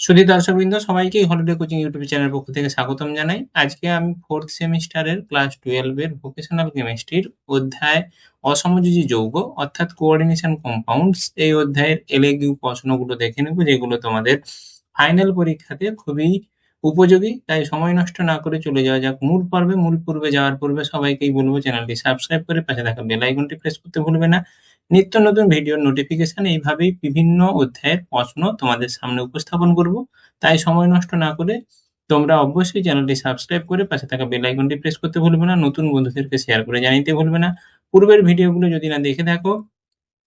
সুধী দর্শকবৃন্দ, সবাইকে holiday coaching YouTube চ্যানেলের পক্ষ থেকে স্বাগতম জানাই। আজকে আমি ফোর্থ সেমিস্টারের ক্লাস টুয়েলভের ভোকেশনাল কেমিস্ট্রির অধ্যায় অসমযোজী যৌগ, অর্থাৎ কোঅর্ডিনেশন কম্পাউন্ডস এই অধ্যায়ের এলএকিউ প্রশ্নগুলো দেখে নেব, যেগুলো তোমাদের ফাইনাল পরীক্ষাতে খুবই উপযোগী। তাই সময় নষ্ট না করে চলে যাওয়া যাক মূল পর্বে। মূল পূর্বে যাওয়ার পূর্বে সবাইকেই বলব চ্যানেলটি সাবস্ক্রাইব করে পাশে থাকা বেল আইকনটি প্রেস করতে ভুলবে না। নিত্য নতুন ভিডিওর নোটিফিকেশন এইভাবেই বিভিন্ন অধ্যায়ের প্রশ্ন তোমাদের সামনে উপস্থাপন করব। তাই সময় নষ্ট না করে তোমরা অবশ্যই চ্যানেলটি সাবস্ক্রাইব করে পাশে থাকা বেল আইকনটি প্রেস করতে ভুলবে না, নতুন বন্ধুদেরকে শেয়ার করে জানিতে ভুলবে না। পূর্বের ভিডিওগুলো যদি না দেখে থাকো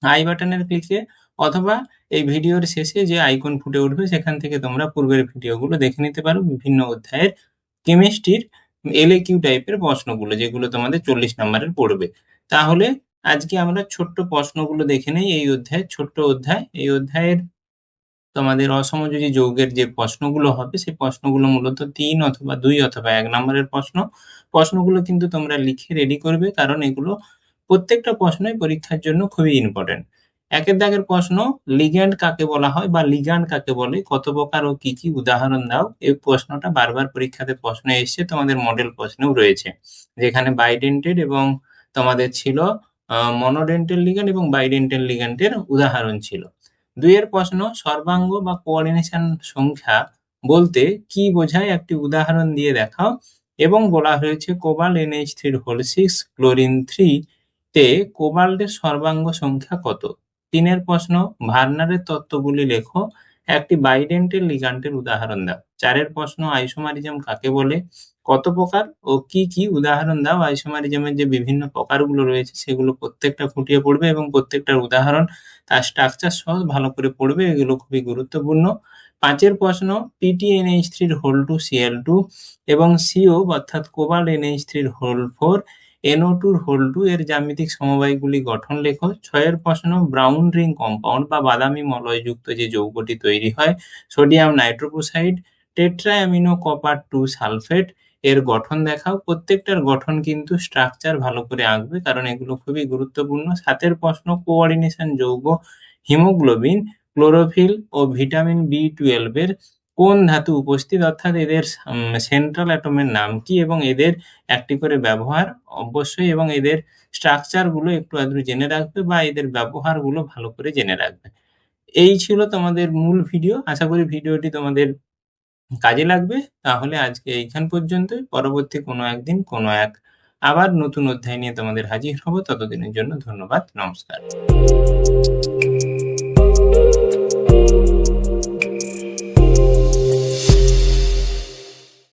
আই বাটনের ক্লিকে অথবা এই ভিডিওর শেষে যে আইকন ফুটে উঠবে, সেখান থেকে তোমরা পূর্বের ভিডিওগুলো দেখে নিতে পারো বিভিন্ন অধ্যায়ের কেমিস্ট্রির এলএকিউ টাইপের প্রশ্নগুলো, যেগুলো তোমাদের চল্লিশ নম্বরের পড়বে। তাহলে আজকে আমরা ছোট্ট প্রশ্নগুলো দেখে নেই এই অধ্যায়ের ছোট্ট অধ্যায়। এই অধ্যায়ের তোমাদের অসমযোজী যৌগের যে প্রশ্নগুলো হবে, সেই প্রশ্নগুলো মূলত তিন অথবা দুই অথবা এক নম্বরের প্রশ্ন। প্রশ্নগুলো কিন্তু তোমরা লিখে রেডি করবে, কারণ এগুলো প্রত্যেকটা প্রশ্নই পরীক্ষার জন্য খুবই ইম্পর্টেন্ট একের দাগের প্রশ্ন লিগ্যান্ড কাকে বলা হয় বা লিগ্যান্ড কাকে বলে, কত প্রকার ও কি কি উদাহরণ দাও, এই প্রশ্নটা বারবার পরীক্ষাতে প্রশ্ন এসছে, তোমাদের মডেল প্রশ্নেও রয়েছে। যেখানে বাইডেন্টেড এবং তোমাদের ছিল মনোডেন্টাল লিগ্যান্ড এবং বাইডেন্টাল লিগ্যান্ডের উদাহরণ ছিল। দুইয়ের প্রশ্ন, সর্বাঙ্গ বা কোঅর্ডিনেশন সংখ্যা বলতে কি বোঝায় একটি উদাহরণ দিয়ে দেখাও এবং বলা হয়েছে কোবাল্ট এনএইচ থ্রির হোল সিক্স ক্লোরিন থ্রি তে কোবাল্টের সর্বাঙ্গ সংখ্যা কত? তিনের প্রশ্ন, ভার্নারের তত্ত্বগুলি লেখো। একটি বাইডেন্টের লিগান্টের উদাহরণ দাও। চারের প্রশ্ন আইসোমারিজম কাকে বলে? কত প্রকার ও কি কি উদাহরণ দাও? আইসোমারিজমের যে বিভিন্ন প্রকারগুলো রয়েছে, সেগুলো প্রত্যেকটা ফুটিয়ে পড়বে এবং প্রত্যেকটার উদাহরণ তার স্ট্রাকচার সহ ভালো করে পড়বে, এগুলো খুবই গুরুত্বপূর্ণ। পাঁচের প্রশ্ন পিটিএনএইচ থ্রির হোল টু সিএল টু এবং সিও অর্থাৎ কোবাল্ট এনএইচ থ্রির হোল ফোর এনও টুর হোল টু এর জ্যামিতিক সমবায়গুলি গঠন লেখো। ছয়ের প্রশ্ন, ব্রাউন রিং কম্পাউন্ড বা বাদামি মলয়যুক্ত যে যৌগটি তৈরি হয়, sodium nitroprusside tetraammino copper two sulphate, এর গঠন দেখাও। প্রত্যেকটার গঠন কিন্তু স্ট্রাকচার ভালো করে আঁকবে, কারণ এগুলো খুবই গুরুত্বপূর্ণ। সাতের প্রশ্ন, কোঅর্ডিনেশন যৌগ, হিমোগ্লোবিন, ক্লোরোফিল ও ভিটামিন বি টুয়েলভ এর কোন ধাতু উপস্থিত? অর্থাৎ এদের সেন্ট্রাল অ্যাটমের নাম কি এবং এদের একটি করে ব্যবহার অবশ্যই এবং এদের স্ট্রাকচারগুলো একটু আধটু জেনে রাখবে বা এদের ব্যবহারগুলো ভালো করে জেনে রাখবে। এই ছিল তোমাদের মূল ভিডিও আশা করি ভিডিওটি তোমাদের কাজে লাগবে। তাহলে আজকে এইখান পর্যন্তই। পরবর্তী কোনো একদিন, কোনো এক আবার নতুন অধ্যায় নিয়ে তোমাদের হাজির হব। ততদিনের জন্য ধন্যবাদ। নমস্কার।